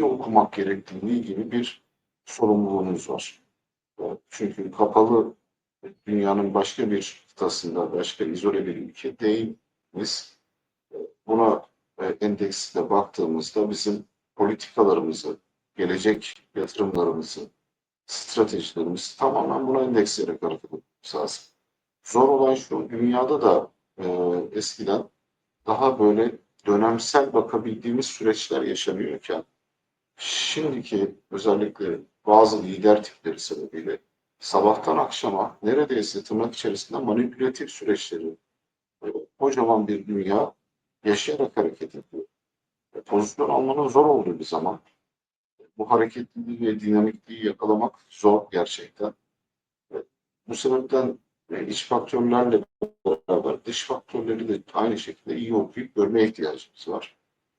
neyi okumak gerektiği gibi bir sorumluluğunuz var. E, Çünkü kapalı dünyanın başka bir kıtasında, başka izole bir ülke değiliz. E, Buna e, endeksle baktığımızda bizim politikalarımızı, gelecek yatırımlarımızı, stratejilerimizi tamamen buna endeksleyerek hareket etmemiz lazım. Zor olan şu, dünyada da e, eskiden daha böyle dönemsel bakabildiğimiz süreçler yaşanıyorken şimdiki özellikle bazı lider tipleri sebebiyle sabahtan akşama neredeyse tırnak içerisinde manipülatif süreçleri e, kocaman bir dünya yaşayarak hareket ediyor. E, pozisyon almanın zor olduğu bir zaman bu hareketliliği ve dinamikliği yakalamak zor gerçekten. E, Bu sebepten e, iç faktörlerle beraber dış faktörleri de aynı şekilde iyi okuyup görmeye ihtiyacımız var.